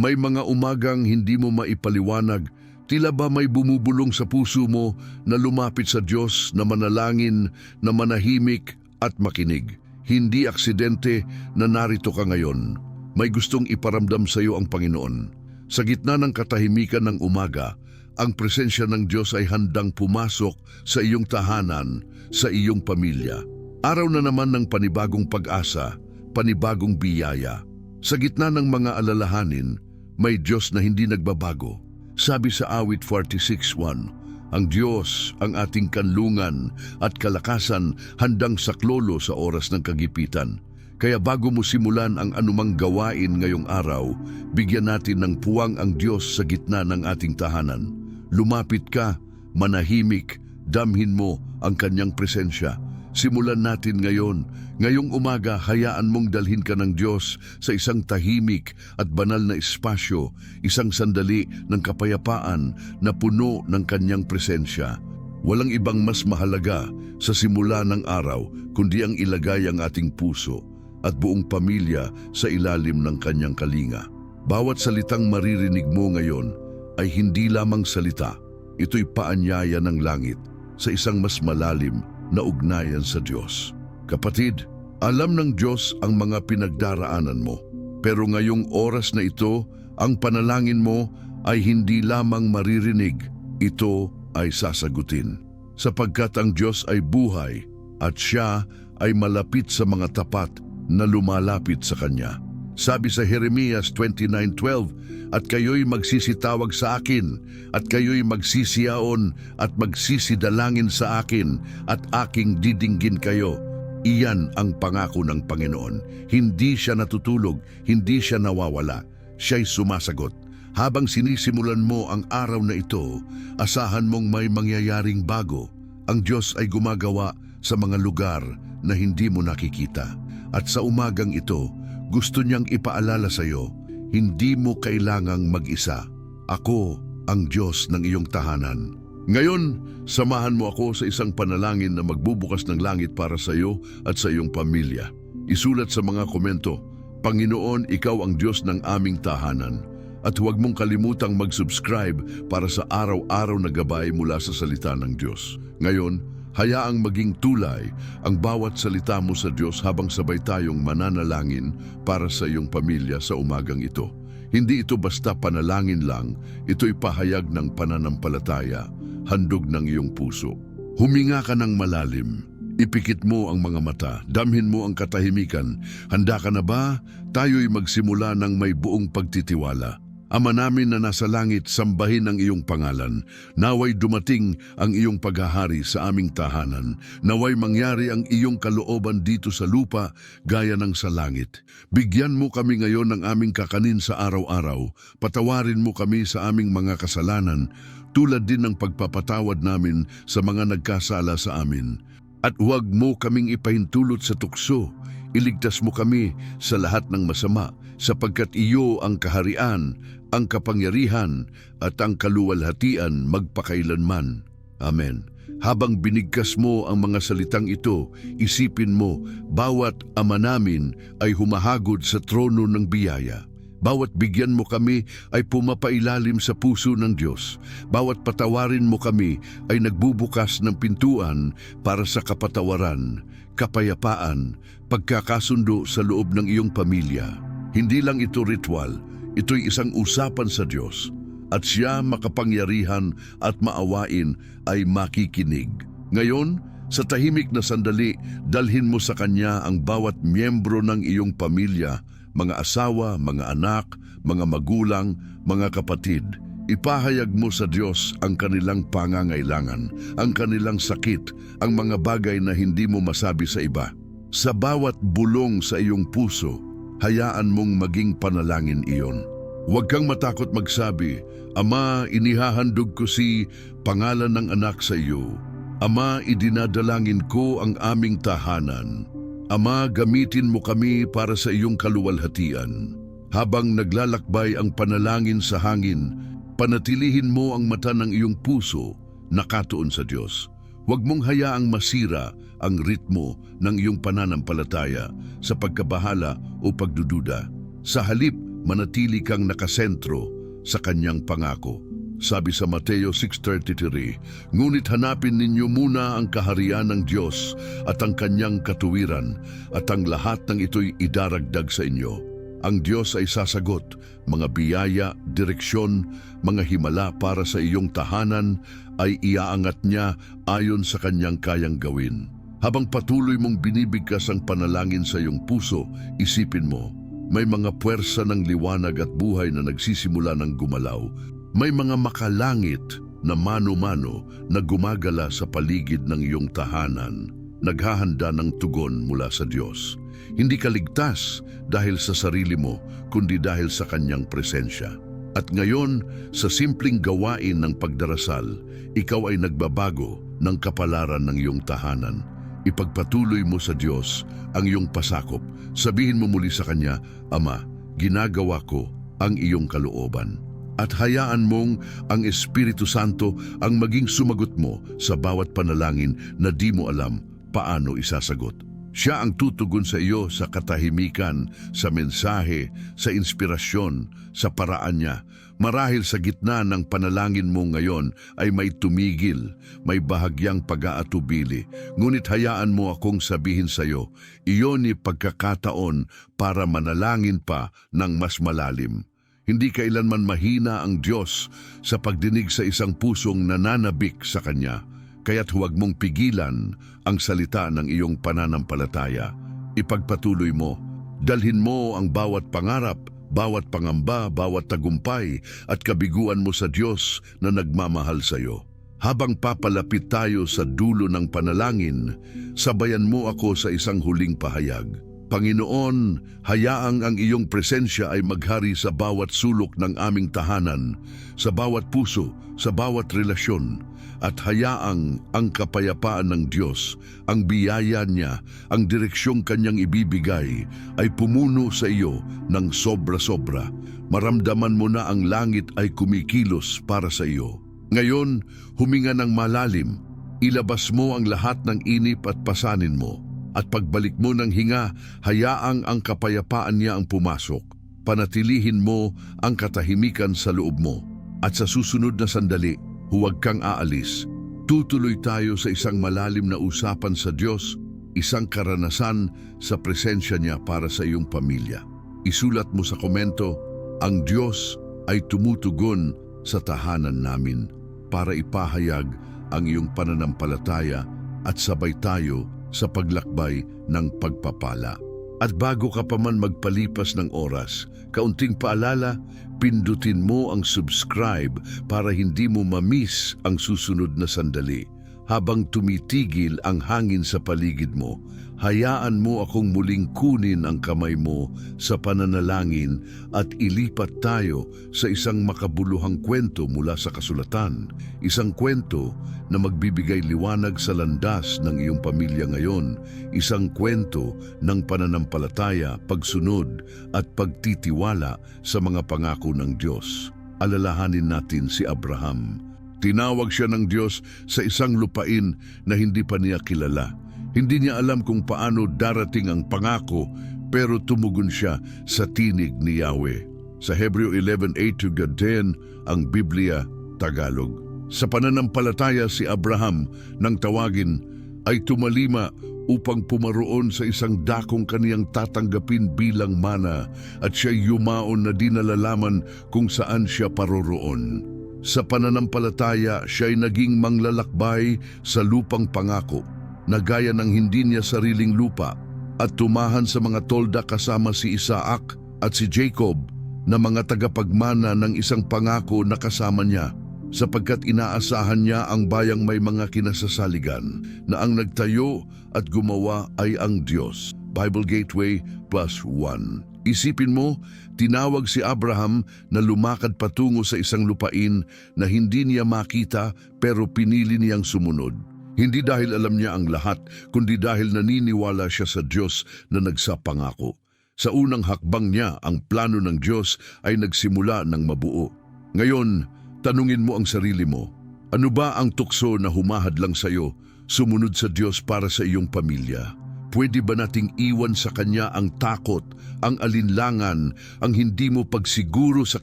May mga umagang hindi mo maipaliwanag, tila ba may bumubulong sa puso mo na lumapit sa Diyos na manalangin, na manahimik at makinig. Hindi aksidente na narito ka ngayon. May gustong iparamdam sa iyo ang Panginoon. Sa gitna ng katahimikan ng umaga, ang presensya ng Diyos ay handang pumasok sa iyong tahanan, sa iyong pamilya. Araw na naman ng panibagong pag-asa, panibagong biyaya. Sa gitna ng mga alalahanin, may Diyos na hindi nagbabago. Sabi sa awit 46.1, ang Diyos, ang ating kanlungan at kalakasan handang saklolo sa oras ng kagipitan. Kaya bago mo simulan ang anumang gawain ngayong araw, bigyan natin ng puwang ang Diyos sa gitna ng ating tahanan. Lumapit ka, manahimik, damhin mo ang kanyang presensya. Simulan natin ngayon. Ngayong umaga, hayaan mong dalhin ka ng Diyos sa isang tahimik at banal na espasyo, isang sandali ng kapayapaan na puno ng kanyang presensya. Walang ibang mas mahalaga sa simula ng araw kundi ang ilagay ang ating puso at buong pamilya sa ilalim ng kanyang kalinga. Bawat salitang maririnig mo ngayon ay hindi lamang salita. Ito'y paanyaya ng langit sa isang mas malalim na ugnayan sa Diyos. Kapatid, alam ng Diyos ang mga pinagdaraanan mo. Pero ngayong oras na ito, ang panalangin mo ay hindi lamang maririnig, ito ay sasagutin. Sapagkat ang Diyos ay buhay at siya ay malapit sa mga tapat na lumalapit sa Kanya. Sabi sa Jeremias 29.12, At kayo'y magsisitawag sa akin, at kayo'y magsisiyaon at magsisidalangin sa akin, at aking didinggin kayo. Iyan ang pangako ng Panginoon. Hindi siya natutulog, hindi siya nawawala. Siya'y sumasagot. Habang sinisimulan mo ang araw na ito, asahan mong may mangyayaring bago. Ang Diyos ay gumagawa sa mga lugar na hindi mo nakikita. At sa umagang ito, gusto niyang ipaalala sa iyo, hindi mo kailangang mag-isa. Ako ang Diyos ng iyong tahanan. Ngayon, samahan mo ako sa isang panalangin na magbubukas ng langit para sa iyo at sa iyong pamilya. Isulat sa mga komento, Panginoon, Ikaw ang Diyos ng aming tahanan. At huwag mong kalimutang mag-subscribe para sa araw-araw na gabay mula sa salita ng Diyos. Ngayon, Hayaang maging tulay ang bawat salita mo sa Diyos habang sabay tayong mananalangin para sa iyong pamilya sa umagang ito. Hindi ito basta panalangin lang, ito'y pahayag ng pananampalataya, handog ng iyong puso. Huminga ka ng malalim, ipikit mo ang mga mata, damhin mo ang katahimikan. Handa ka na ba? Tayo'y magsimula ng may buong pagtitiwala. Ama namin na nasa langit, sambahin ang iyong pangalan. Naway dumating ang iyong paghahari sa aming tahanan. Naway mangyari ang iyong kalooban dito sa lupa gaya ng sa langit. Bigyan mo kami ngayon ng aming kakanin sa araw-araw. Patawarin mo kami sa aming mga kasalanan tulad din ng pagpapatawad namin sa mga nagkasala sa amin. At huwag mo kaming ipahintulot sa tukso. Iligtas mo kami sa lahat ng masama sapagkat iyo ang kaharian, ang kapangyarihan at ang kaluwalhatian magpakailanman. Amen. Habang binigkas mo ang mga salitang ito, isipin mo, bawat ama namin ay humahagod sa trono ng biyaya. Bawat bigyan mo kami ay pumapailalim sa puso ng Diyos. Bawat patawarin mo kami ay nagbubukas ng pintuan para sa kapatawaran, kapayapaan, pagkakasundo sa loob ng iyong pamilya. Hindi lang ito ritual, ito'y isang usapan sa Diyos. At siya makapangyarihan at maawain ay makikinig. Ngayon, sa tahimik na sandali, dalhin mo sa Kanya ang bawat miyembro ng iyong pamilya, mga asawa, mga anak, mga magulang, mga kapatid. Ipahayag mo sa Diyos ang kanilang pangangailangan, ang kanilang sakit, ang mga bagay na hindi mo masabi sa iba. Sa bawat bulong sa iyong puso, hayaan mong maging panalangin iyon. Huwag kang matakot magsabi, Ama, inihahandog ko si pangalan ng anak sa iyo. Ama, idinadalangin ko ang aming tahanan. Ama, gamitin mo kami para sa iyong kaluwalhatian. Habang naglalakbay ang panalangin sa hangin, panatilihin mo ang mata ng iyong puso nakatuon sa Diyos. Huwag mong hayaang masira ang ritmo ng iyong pananampalataya sa pagkabahala o pagdududa. Sa halip, manatili kang nakasentro sa kanyang pangako. Sabi sa Mateo 6.33, Ngunit hanapin ninyo muna ang kaharian ng Diyos at ang kanyang katuwiran at ang lahat ng ito'y idaragdag sa inyo. Ang Diyos ay sasagot, mga biyaya, direksyon, mga himala para sa iyong tahanan ay iaangat niya ayon sa kanyang kayang gawin. Habang patuloy mong binibigkas ang panalangin sa iyong puso, isipin mo, may mga puwersa ng liwanag at buhay na nagsisimula ng gumalaw. May mga makalangit na mano-mano na gumagala sa paligid ng iyong tahanan, naghahanda ng tugon mula sa Diyos. Hindi ka ligtas dahil sa sarili mo, kundi dahil sa kanyang presensya. At ngayon, sa simpleng gawain ng pagdarasal, ikaw ay nagbabago ng kapalaran ng iyong tahanan. Ipagpatuloy mo sa Diyos ang iyong pasakop. Sabihin mo muli sa Kanya, Ama, ginagawa ko ang iyong kalooban. At hayaan mong ang Espiritu Santo ang maging sumagot mo sa bawat panalangin na di mo alam paano isasagot. Siya ang tutugon sa iyo sa katahimikan, sa mensahe, sa inspirasyon, sa paraan niya. Marahil sa gitna ng panalangin mo ngayon ay may tumigil, may bahagyang pag-aatubili. Ngunit hayaan mo akong sabihin sa iyo, iyon ni pagkakataon para manalangin pa ng mas malalim. Hindi kailanman mahina ang Diyos sa pagdinig sa isang pusong nananabik sa Kanya. Kaya't huwag mong pigilan ang salita ng iyong pananampalataya. Ipagpatuloy mo. Dalhin mo ang bawat pangarap, bawat pangamba, bawat tagumpay at kabiguan mo sa Diyos na nagmamahal sa iyo. Habang papalapit tayo sa dulo ng panalangin, sabayan mo ako sa isang huling pahayag. Panginoon, hayaang ang iyong presensya ay maghari sa bawat sulok ng aming tahanan, sa bawat puso, sa bawat relasyon, at hayaang ang kapayapaan ng Diyos, ang biyaya niya, ang direksyong kanyang ibibigay, ay pumuno sa iyo ng sobra-sobra. Maramdaman mo na ang langit ay kumikilos para sa iyo. Ngayon, huminga ng malalim, ilabas mo ang lahat ng inip at pasanin mo at pagbalik mo ng hinga, hayaang ang kapayapaan niya ang pumasok. Panatilihin mo ang katahimikan sa loob mo. At sa susunod na sandali, huwag kang aalis. Tutuloy tayo sa isang malalim na usapan sa Diyos, isang karanasan sa presensya niya para sa iyong pamilya. Isulat mo sa komento, ang Diyos ay tumutugon sa tahanan namin para ipahayag ang iyong pananampalataya at sabay tayo sa paglakbay ng pagpapala. At bago ka pa man magpalipas ng oras, kaunting paalala, pindutin mo ang subscribe para hindi mo mamiss ang susunod na sandali. Habang tumitigil ang hangin sa paligid mo, hayaan mo akong muling kunin ang kamay mo sa pananalangin at ilipat tayo sa isang makabuluhang kwento mula sa kasulatan. Isang kwento na magbibigay liwanag sa landas ng iyong pamilya ngayon. Isang kwento ng pananampalataya, pagsunod at pagtitiwala sa mga pangako ng Diyos. Alalahanin natin si Abraham. Tinawag siya ng Diyos sa isang lupain na hindi pa niya kilala. Hindi niya alam kung paano darating ang pangako pero tumugon siya sa tinig ni Yahweh. Sa Hebreo 11.8-10 ang Biblia Tagalog. Sa pananampalataya si Abraham nang tawagin ay tumalima upang pumaroon sa isang dakong kaniyang tatanggapin bilang mana at siya yumaon na di nalalaman kung saan siya paroroon. Sa pananampalataya, siya'y naging manglalakbay sa lupang pangako, na gaya ng hindi niya sariling lupa, at tumahan sa mga tolda kasama si Isaac at si Jacob na mga tagapagmana ng isang pangako na kasama niya, sapagkat inaasahan niya ang bayang may mga kinasasaligan, na ang nagtayo at gumawa ay ang Diyos. Bible Gateway plus 1. Isipin mo, tinawag si Abraham na lumakad patungo sa isang lupain na hindi niya makita pero pinili niyang sumunod. Hindi dahil alam niya ang lahat, kundi dahil naniniwala siya sa Diyos na nagsapangako. Sa unang hakbang niya, ang plano ng Diyos ay nagsimula ng mabuo. Ngayon, tanungin mo ang sarili mo, ano ba ang tukso na humahad lang sa iyo, sumunod sa Diyos para sa iyong pamilya? Pwede ba nating iwan sa Kanya ang takot, ang alinlangan, ang hindi mo pagsiguro sa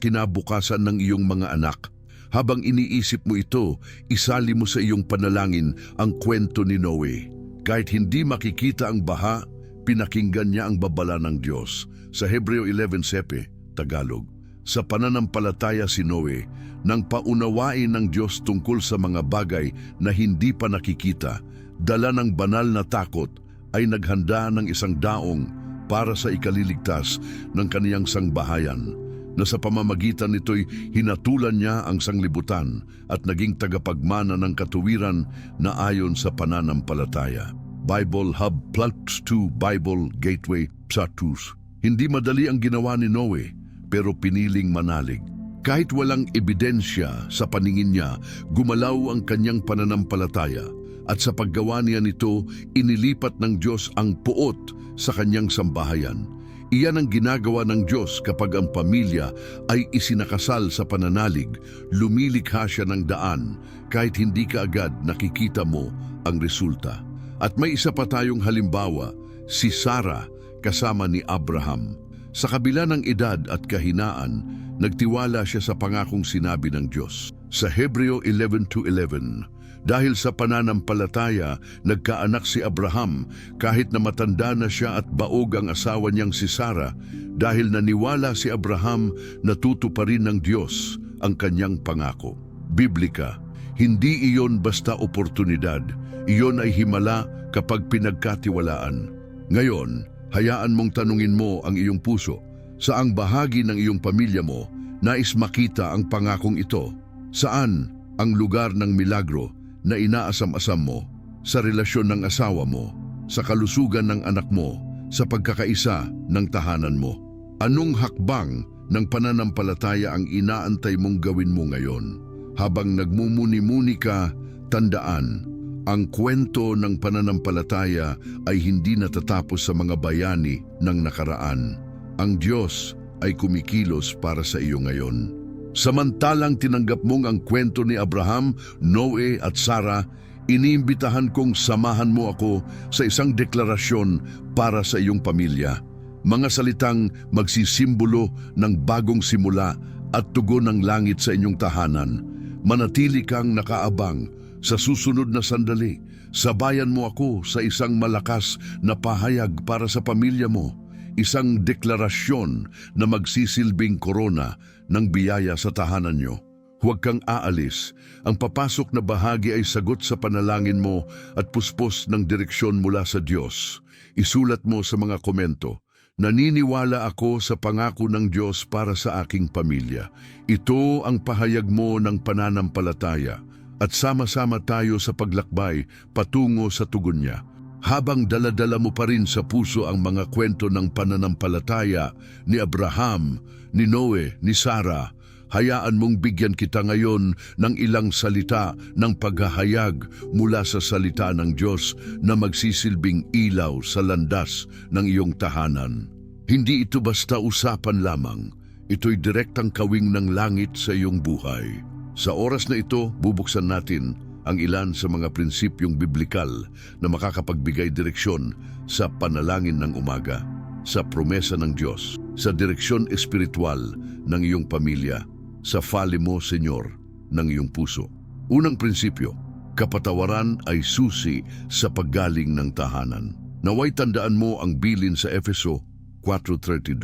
kinabukasan ng iyong mga anak? Habang iniisip mo ito, isali mo sa iyong panalangin ang kwento ni Noe. Kahit hindi makikita ang baha, pinakinggan niya ang babala ng Diyos. Sa Hebreo 11.7, Tagalog. Sa pananampalataya si Noe, nang paunawain ng Diyos tungkol sa mga bagay na hindi pa nakikita, dala ng banal na takot, ay naghanda ng isang daong para sa ikaliligtas ng kaniyang sangbahayan na sa pamamagitan nito'y hinatulan niya ang sanglibutan at naging tagapagmana ng katuwiran na ayon sa pananampalataya. Bible Hub Plus 2 Bible Gateway Psatus. Hindi madali ang ginawa ni Noe, pero piniling manalig. Kahit walang ebidensya sa paningin niya, gumalaw ang kanyang pananampalataya at sa paggawa niya nito, inilipat ng Diyos ang puot sa kanyang sambahayan. Iyan ang ginagawa ng Diyos kapag ang pamilya ay isinakasal sa pananalig, lumilikha siya ng daan kahit hindi ka agad nakikita mo ang resulta. At may isa pa tayong halimbawa, si Sarah kasama ni Abraham. Sa kabila ng edad at kahinaan, nagtiwala siya sa pangakong sinabi ng Diyos. Sa Hebreo 11.11, dahil sa pananampalataya, nagkaanak si Abraham kahit na matanda na siya at baog ang asawa niyang si Sarah dahil naniwala si Abraham na tutuparin ng Diyos ang kanyang pangako. Biblika, hindi iyon basta oportunidad, iyon ay himala kapag pinagkatiwalaan. Ngayon, hayaan mong tanungin mo ang iyong puso. Saang bahagi ng iyong pamilya mo nais makita ang pangakong ito? Saan ang lugar ng milagro na inaasam-asam mo sa relasyon ng asawa mo, sa kalusugan ng anak mo, sa pagkakaisa ng tahanan mo. Anong hakbang ng pananampalataya ang inaantay mong gawin mo ngayon? Habang nagmumuni-muni ka, tandaan, ang kwento ng pananampalataya ay hindi natatapos sa mga bayani ng nakaraan. Ang Diyos ay kumikilos para sa iyo ngayon. Samantalang tinanggap mong ang kwento ni Abraham, Noe at Sarah, iniimbitahan kong samahan mo ako sa isang deklarasyon para sa iyong pamilya. Mga salitang magsisimbolo ng bagong simula at tugon ng langit sa inyong tahanan. Manatili kang nakaabang sa susunod na sandali. Sabayan mo ako sa isang malakas na pahayag para sa pamilya mo isang deklarasyon na magsisilbing korona ng biyaya sa tahanan nyo. Huwag kang aalis. Ang papasok na bahagi ay sagot sa panalangin mo at puspos ng direksyon mula sa Diyos. Isulat mo sa mga komento. Naniniwala ako sa pangako ng Diyos para sa aking pamilya. Ito ang pahayag mo ng pananampalataya at sama-sama tayo sa paglakbay patungo sa tugon niya. Habang daladala mo pa rin sa puso ang mga kwento ng pananampalataya ni Abraham, ni Noe, ni Sarah, hayaan mong bigyan kita ngayon ng ilang salita ng paghahayag mula sa salita ng Diyos na magsisilbing ilaw sa landas ng iyong tahanan. Hindi ito basta usapan lamang, ito'y direktang kawing ng langit sa iyong buhay. Sa oras na ito, bubuksan natin ang ilan sa mga prinsipyong biblikal na makakapagbigay direksyon sa panalangin ng umaga, sa promesa ng Diyos, sa direksyon espiritual ng iyong pamilya, sa fali mo, Senyor, ng iyong puso. Unang prinsipyo, kapatawaran ay susi sa paggaling ng tahanan. Naway tandaan mo ang bilin sa Efeso 4.32.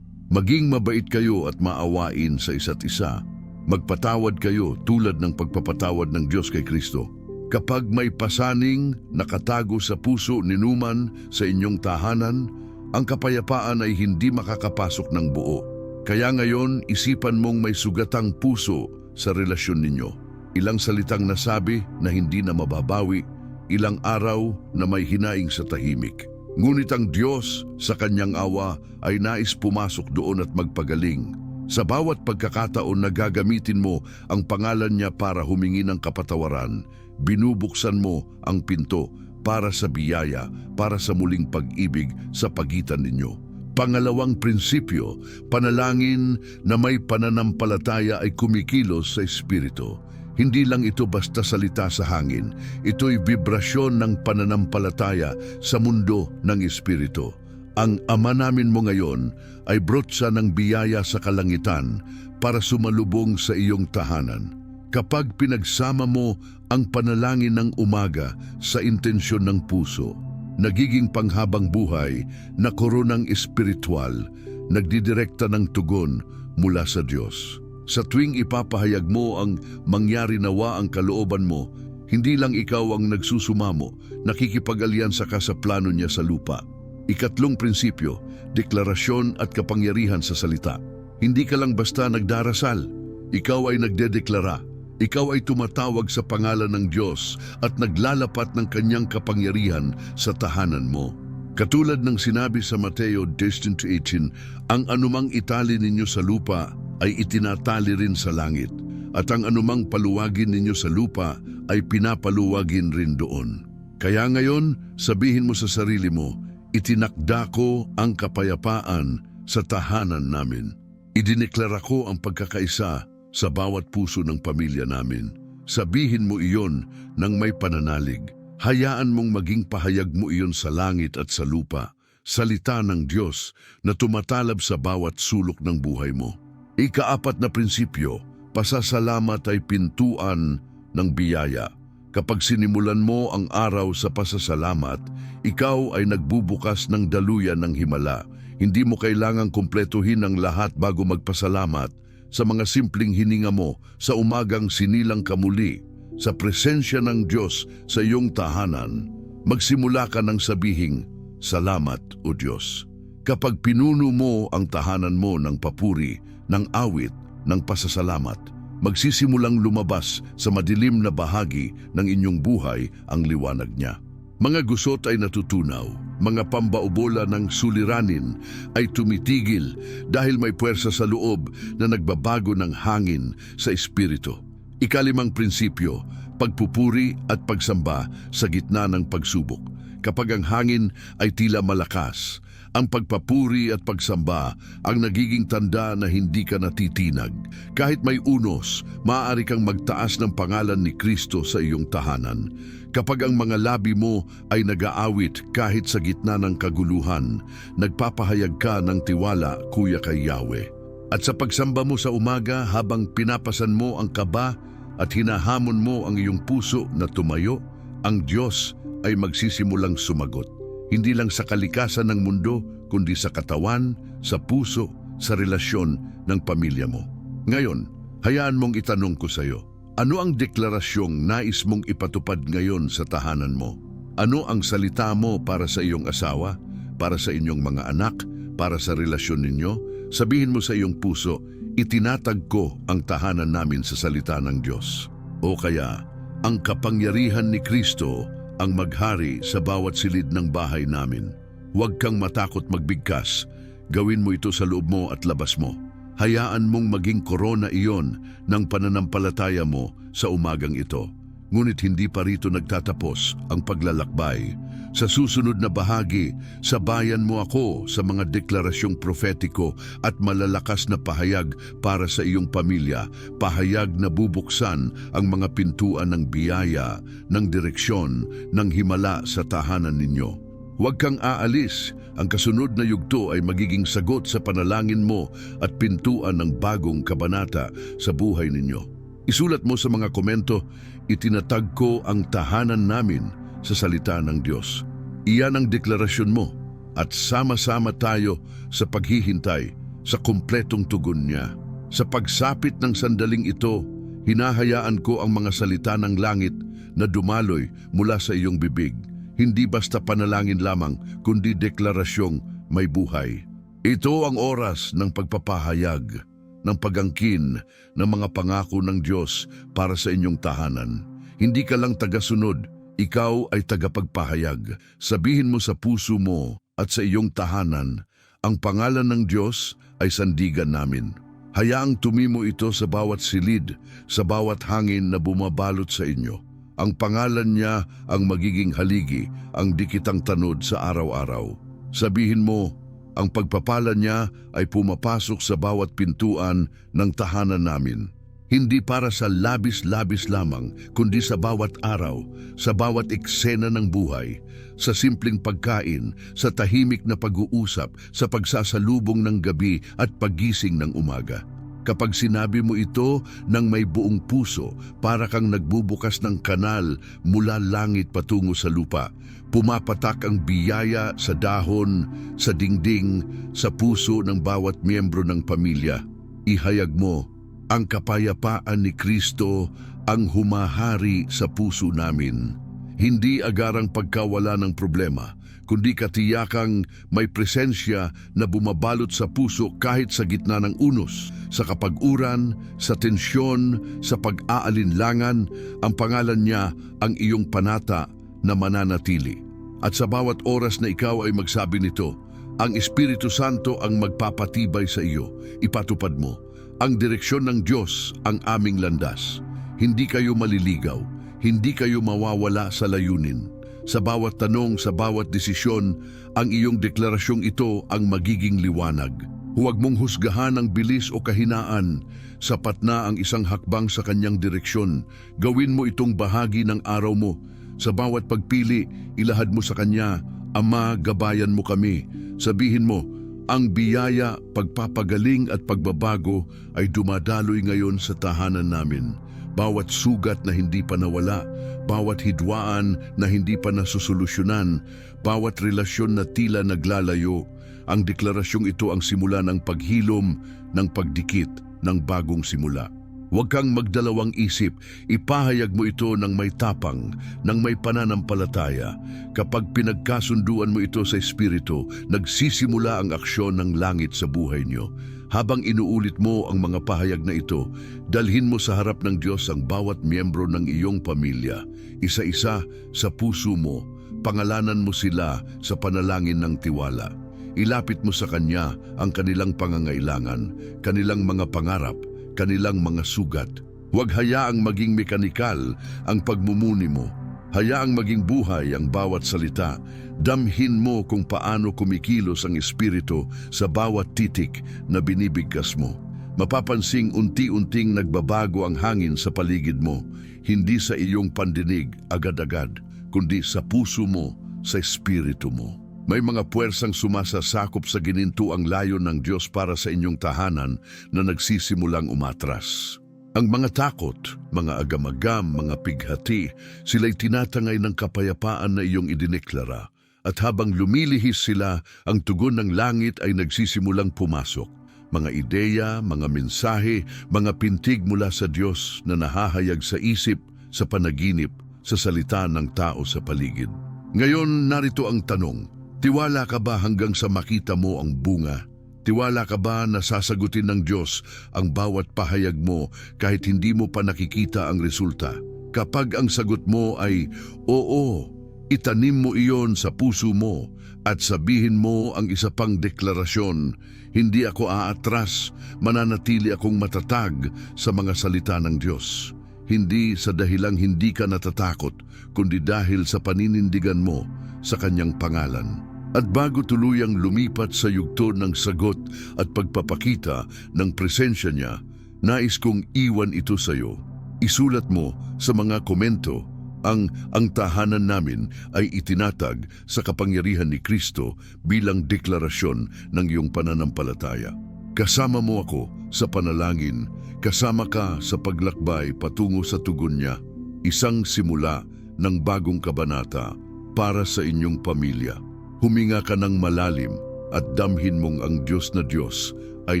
Maging mabait kayo at maawain sa isa't isa Magpatawad kayo tulad ng pagpapatawad ng Diyos kay Kristo. Kapag may pasaning nakatago sa puso ni Numan sa inyong tahanan, ang kapayapaan ay hindi makakapasok ng buo. Kaya ngayon, isipan mong may sugatang puso sa relasyon ninyo. Ilang salitang nasabi na hindi na mababawi, ilang araw na may hinaing sa tahimik. Ngunit ang Diyos sa kanyang awa ay nais pumasok doon at magpagaling sa bawat pagkakataon na gagamitin mo ang pangalan niya para humingi ng kapatawaran, binubuksan mo ang pinto para sa biyaya, para sa muling pag-ibig sa pagitan ninyo. Pangalawang prinsipyo, panalangin na may pananampalataya ay kumikilos sa Espiritu. Hindi lang ito basta salita sa hangin. Ito'y vibrasyon ng pananampalataya sa mundo ng Espiritu. Ang Ama namin mo ngayon ay brotsa ng biyaya sa kalangitan para sumalubong sa iyong tahanan. Kapag pinagsama mo ang panalangin ng umaga sa intensyon ng puso, nagiging panghabang buhay na koronang espiritual, nagdidirekta ng tugon mula sa Diyos. Sa tuwing ipapahayag mo ang mangyari nawa ang kalooban mo, hindi lang ikaw ang nagsusumamo, nakikipag-alyansa ka sa plano niya sa lupa. Ikatlong prinsipyo, deklarasyon at kapangyarihan sa salita. Hindi ka lang basta nagdarasal, ikaw ay nagdedeklara. Ikaw ay tumatawag sa pangalan ng Diyos at naglalapat ng kanyang kapangyarihan sa tahanan mo. Katulad ng sinabi sa Mateo 10.18, ang anumang itali ninyo sa lupa ay itinatali rin sa langit, at ang anumang paluwagin ninyo sa lupa ay pinapaluwagin rin doon. Kaya ngayon, sabihin mo sa sarili mo, itinakda ko ang kapayapaan sa tahanan namin. Idineklara ko ang pagkakaisa sa bawat puso ng pamilya namin. Sabihin mo iyon ng may pananalig. Hayaan mong maging pahayag mo iyon sa langit at sa lupa, salita ng Diyos na tumatalab sa bawat sulok ng buhay mo. Ikaapat na prinsipyo, pasasalamat ay pintuan ng biyaya. Kapag sinimulan mo ang araw sa pasasalamat, ikaw ay nagbubukas ng daluyan ng himala. Hindi mo kailangang kumpletuhin ang lahat bago magpasalamat sa mga simpleng hininga mo sa umagang sinilang ka muli sa presensya ng Diyos sa iyong tahanan. Magsimula ka ng sabihing, Salamat o Diyos. Kapag pinuno mo ang tahanan mo ng papuri, ng awit, ng pasasalamat, magsisimulang lumabas sa madilim na bahagi ng inyong buhay ang liwanag niya. Mga gusot ay natutunaw, mga pambaubola ng suliranin ay tumitigil dahil may puwersa sa loob na nagbabago ng hangin sa espiritu. Ikalimang prinsipyo, pagpupuri at pagsamba sa gitna ng pagsubok. Kapag ang hangin ay tila malakas, ang pagpapuri at pagsamba ang nagiging tanda na hindi ka natitinag. Kahit may unos, maaari kang magtaas ng pangalan ni Kristo sa iyong tahanan. Kapag ang mga labi mo ay nag-aawit kahit sa gitna ng kaguluhan, nagpapahayag ka ng tiwala, Kuya kay Yahweh. At sa pagsamba mo sa umaga habang pinapasan mo ang kaba at hinahamon mo ang iyong puso na tumayo, ang Diyos ay magsisimulang sumagot. Hindi lang sa kalikasan ng mundo, kundi sa katawan, sa puso, sa relasyon ng pamilya mo. Ngayon, hayaan mong itanong ko sa iyo, ano ang deklarasyong nais mong ipatupad ngayon sa tahanan mo? Ano ang salita mo para sa iyong asawa, para sa inyong mga anak, para sa relasyon ninyo? Sabihin mo sa iyong puso, itinatag ko ang tahanan namin sa salita ng Diyos. O kaya, ang kapangyarihan ni Kristo ang maghari sa bawat silid ng bahay namin. Huwag kang matakot magbigkas. Gawin mo ito sa loob mo at labas mo. Hayaan mong maging korona iyon ng pananampalataya mo sa umagang ito. Ngunit hindi pa rito nagtatapos ang paglalakbay. Sa susunod na bahagi, sabayan mo ako sa mga deklarasyong profetiko at malalakas na pahayag para sa iyong pamilya, pahayag na bubuksan ang mga pintuan ng biyaya, ng direksyon, ng himala sa tahanan ninyo. Huwag kang aalis. Ang kasunod na yugto ay magiging sagot sa panalangin mo at pintuan ng bagong kabanata sa buhay ninyo. Isulat mo sa mga komento, itinatag ko ang tahanan namin sa salita ng Diyos. Iyan ang deklarasyon mo at sama-sama tayo sa paghihintay sa kumpletong tugon niya. Sa pagsapit ng sandaling ito, hinahayaan ko ang mga salita ng langit na dumaloy mula sa iyong bibig. Hindi basta panalangin lamang, kundi deklarasyong may buhay. Ito ang oras ng pagpapahayag, ng pagangkin ng mga pangako ng Diyos para sa inyong tahanan. Hindi ka lang tagasunod, ikaw ay tagapagpahayag. Sabihin mo sa puso mo at sa iyong tahanan, ang pangalan ng Diyos ay sandigan namin. Hayaang tumimo ito sa bawat silid, sa bawat hangin na bumabalot sa inyo. Ang pangalan niya ang magiging haligi, ang dikitang tanod sa araw-araw. Sabihin mo, ang pagpapala niya ay pumapasok sa bawat pintuan ng tahanan namin. Hindi para sa labis-labis lamang, kundi sa bawat araw, sa bawat eksena ng buhay, sa simpleng pagkain, sa tahimik na pag-uusap, sa pagsasalubong ng gabi at pagising ng umaga. Kapag sinabi mo ito ng may buong puso, para kang nagbubukas ng kanal mula langit patungo sa lupa. Pumapatak ang biyaya sa dahon, sa dingding, sa puso ng bawat miyembro ng pamilya. Ihayag mo, ang kapayapaan ni Kristo ang humahari sa puso namin. Hindi agarang pagkawala ng problema, kundi katiyakang may presensya na bumabalot sa puso kahit sa gitna ng unos. Sa kapag-uran, sa tensyon, sa pag-aalinlangan, ang pangalan niya ang iyong panata na mananatili. At sa bawat oras na ikaw ay magsabi nito, ang Espiritu Santo ang magpapatibay sa iyo. Ipatupad mo, ang direksyon ng Diyos ang aming landas. Hindi kayo maliligaw, hindi kayo mawawala sa layunin. Sa bawat tanong, sa bawat desisyon, ang iyong deklarasyong ito ang magiging liwanag. Huwag mong husgahan ang bilis o kahinaan. Sapat na ang isang hakbang sa kanyang direksyon. Gawin mo itong bahagi ng araw mo. Sa bawat pagpili, ilahad mo sa kanya, Ama, gabayan mo kami. Sabihin mo, ang biyaya, pagpapagaling at pagbabago ay dumadaloy ngayon sa tahanan namin. Bawat sugat na hindi pa nawala, bawat hidwaan na hindi pa nasusolusyonan, bawat relasyon na tila naglalayo, ang deklarasyong ito ang simula ng paghilom, ng pagdikit, ng bagong simula. Huwag kang magdalawang isip, ipahayag mo ito ng may tapang, ng may pananampalataya. Kapag pinagkasunduan mo ito sa Espiritu, nagsisimula ang aksyon ng langit sa buhay niyo. Habang inuulit mo ang mga pahayag na ito, dalhin mo sa harap ng Diyos ang bawat miyembro ng iyong pamilya. Isa-isa sa puso mo, pangalanan mo sila sa panalangin ng tiwala. Ilapit mo sa Kanya ang kanilang pangangailangan, kanilang mga pangarap, kanilang mga sugat. Huwag hayaang maging mekanikal ang pagmumuni mo. Hayaang maging buhay ang bawat salita. Damhin mo kung paano kumikilos ang Espiritu sa bawat titik na binibigkas mo. Mapapansing unti-unting nagbabago ang hangin sa paligid mo, hindi sa iyong pandinig agad-agad, kundi sa puso mo, sa Espiritu mo. May mga puwersang sumasasakop sa ginintuang layon ng Diyos para sa inyong tahanan na nagsisimulang umatras. Ang mga takot, mga agamagam, mga pighati, sila'y tinatangay ng kapayapaan na iyong idineklara. At habang lumilihis sila, ang tugon ng langit ay nagsisimulang pumasok. Mga ideya, mga mensahe, mga pintig mula sa Diyos na nahahayag sa isip, sa panaginip, sa salita ng tao sa paligid. Ngayon, narito ang tanong, Tiwala ka ba hanggang sa makita mo ang bunga? Tiwala ka ba na sasagutin ng Diyos ang bawat pahayag mo kahit hindi mo pa nakikita ang resulta? Kapag ang sagot mo ay, Oo, itanim mo iyon sa puso mo at sabihin mo ang isa pang deklarasyon, hindi ako aatras, mananatili akong matatag sa mga salita ng Diyos. Hindi sa dahilang hindi ka natatakot, kundi dahil sa paninindigan mo sa kanyang pangalan. At bago tuluyang lumipat sa yugto ng sagot at pagpapakita ng presensya niya, nais kong iwan ito sa iyo. Isulat mo sa mga komento ang ang tahanan namin ay itinatag sa kapangyarihan ni Kristo bilang deklarasyon ng iyong pananampalataya. Kasama mo ako sa panalangin, kasama ka sa paglakbay patungo sa tugon niya, isang simula ng bagong kabanata para sa inyong pamilya. Huminga ka ng malalim at damhin mong ang Diyos na Diyos ay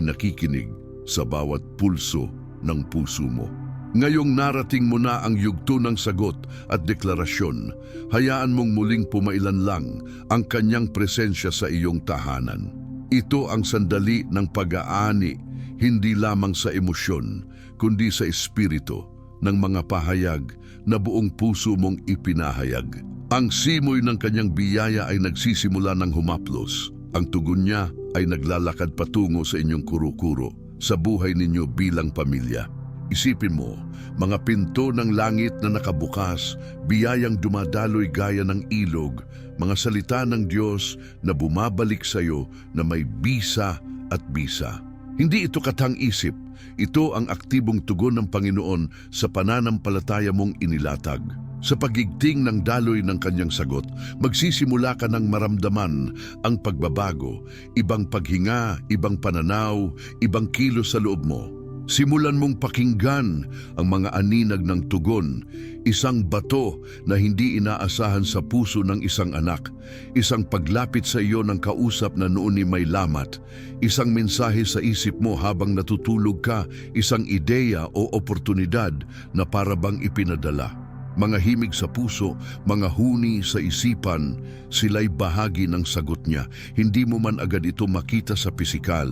nakikinig sa bawat pulso ng puso mo. Ngayong narating mo na ang yugto ng sagot at deklarasyon, hayaan mong muling pumailan lang ang kanyang presensya sa iyong tahanan. Ito ang sandali ng pag-aani, hindi lamang sa emosyon, kundi sa espiritu ng mga pahayag na buong puso mong ipinahayag. Ang simoy ng kanyang biyaya ay nagsisimula ng humaplos. Ang tugon niya ay naglalakad patungo sa inyong kuro-kuro, sa buhay ninyo bilang pamilya. Isipin mo, mga pinto ng langit na nakabukas, biyayang dumadaloy gaya ng ilog, mga salita ng Diyos na bumabalik sa iyo na may bisa at bisa. Hindi ito katang-isip, ito ang aktibong tugon ng Panginoon sa pananampalataya mong inilatag. Sa pagigting ng daloy ng kanyang sagot, magsisimula ka ng maramdaman ang pagbabago, ibang paghinga, ibang pananaw, ibang kilos sa loob mo. Simulan mong pakinggan ang mga aninag ng tugon, isang bato na hindi inaasahan sa puso ng isang anak, isang paglapit sa iyo ng kausap na noon ni may lamat, isang mensahe sa isip mo habang natutulog ka, isang ideya o oportunidad na parabang ipinadala. Mga himig sa puso, mga huni sa isipan, sila'y bahagi ng sagot niya. Hindi mo man agad ito makita sa pisikal.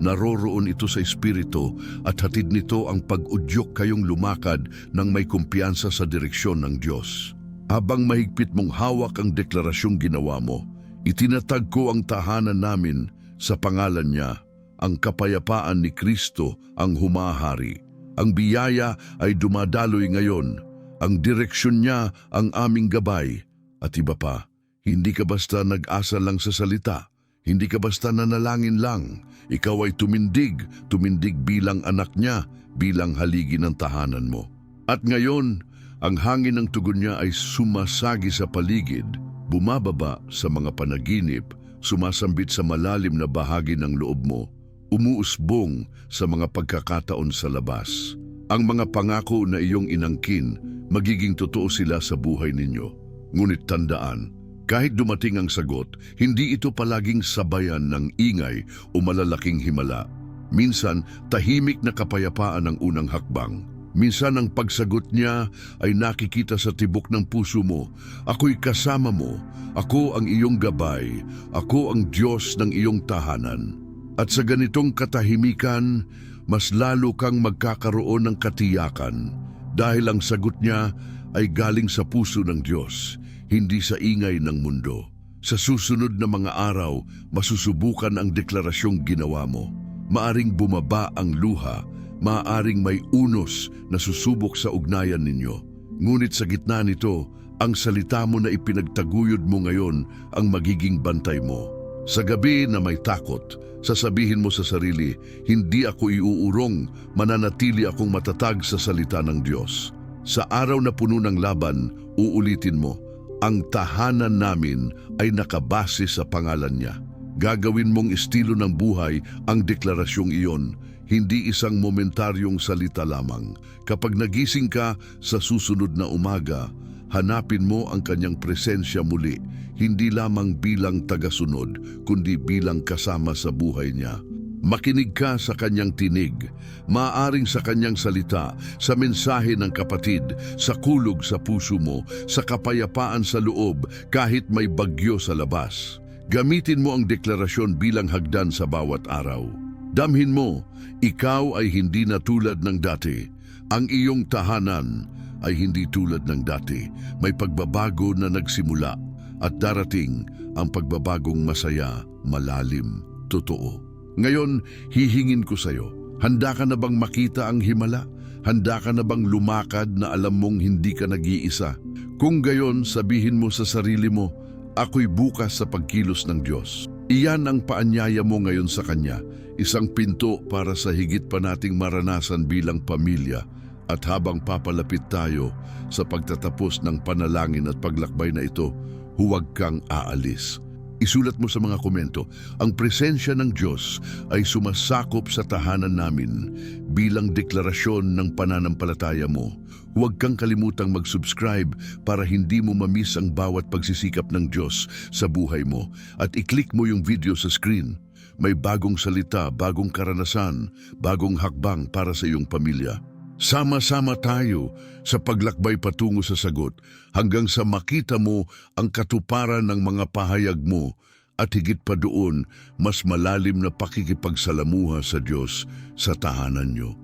Naroroon ito sa espiritu at hatid nito ang pag-udyok kayong lumakad ng may kumpiyansa sa direksyon ng Diyos. Habang mahigpit mong hawak ang deklarasyong ginawa mo, itinatag ko ang tahanan namin sa pangalan niya, ang kapayapaan ni Kristo ang humahari. Ang biyaya ay dumadaloy ngayon ang direksyon niya ang aming gabay. At iba pa, hindi ka basta nag-asa lang sa salita. Hindi ka basta nanalangin lang. Ikaw ay tumindig, tumindig bilang anak niya, bilang haligi ng tahanan mo. At ngayon, ang hangin ng tugon niya ay sumasagi sa paligid, bumababa sa mga panaginip, sumasambit sa malalim na bahagi ng loob mo, umuusbong sa mga pagkakataon sa labas. Ang mga pangako na iyong inangkin, magiging totoo sila sa buhay ninyo. Ngunit tandaan, kahit dumating ang sagot, hindi ito palaging sabayan ng ingay o malalaking himala. Minsan, tahimik na kapayapaan ang unang hakbang. Minsan ang pagsagot niya ay nakikita sa tibok ng puso mo. Ako'y kasama mo. Ako ang iyong gabay. Ako ang Diyos ng iyong tahanan. At sa ganitong katahimikan, mas lalo kang magkakaroon ng katiyakan dahil ang sagot niya ay galing sa puso ng Diyos, hindi sa ingay ng mundo. Sa susunod na mga araw, masusubukan ang deklarasyong ginawa mo. Maaring bumaba ang luha, maaring may unos na susubok sa ugnayan ninyo. Ngunit sa gitna nito, ang salita mo na ipinagtaguyod mo ngayon ang magiging bantay mo. Sa gabi na may takot, sasabihin mo sa sarili, hindi ako iuurong, mananatili akong matatag sa salita ng Diyos. Sa araw na puno ng laban, uulitin mo, ang tahanan namin ay nakabase sa pangalan niya. Gagawin mong estilo ng buhay ang deklarasyong iyon, hindi isang momentaryong salita lamang. Kapag nagising ka sa susunod na umaga, hanapin mo ang kanyang presensya muli, hindi lamang bilang tagasunod, kundi bilang kasama sa buhay niya. Makinig ka sa kanyang tinig, maaring sa kanyang salita, sa mensahe ng kapatid, sa kulog sa puso mo, sa kapayapaan sa loob, kahit may bagyo sa labas. Gamitin mo ang deklarasyon bilang hagdan sa bawat araw. Damhin mo, ikaw ay hindi na tulad ng dati. Ang iyong tahanan ay hindi tulad ng dati. May pagbabago na nagsimula at darating ang pagbabagong masaya, malalim, totoo. Ngayon, hihingin ko sa iyo, handa ka na bang makita ang himala? Handa ka na bang lumakad na alam mong hindi ka nag-iisa? Kung gayon, sabihin mo sa sarili mo, ako'y bukas sa pagkilos ng Diyos. Iyan ang paanyaya mo ngayon sa Kanya, isang pinto para sa higit pa nating maranasan bilang pamilya at habang papalapit tayo sa pagtatapos ng panalangin at paglakbay na ito, huwag kang aalis. Isulat mo sa mga komento, ang presensya ng Diyos ay sumasakop sa tahanan namin bilang deklarasyon ng pananampalataya mo. Huwag kang kalimutang mag-subscribe para hindi mo mamiss ang bawat pagsisikap ng Diyos sa buhay mo at i-click mo yung video sa screen. May bagong salita, bagong karanasan, bagong hakbang para sa iyong pamilya. Sama-sama tayo sa paglakbay patungo sa sagot hanggang sa makita mo ang katuparan ng mga pahayag mo at higit pa doon mas malalim na pakikipagsalamuha sa Diyos sa tahanan niyo.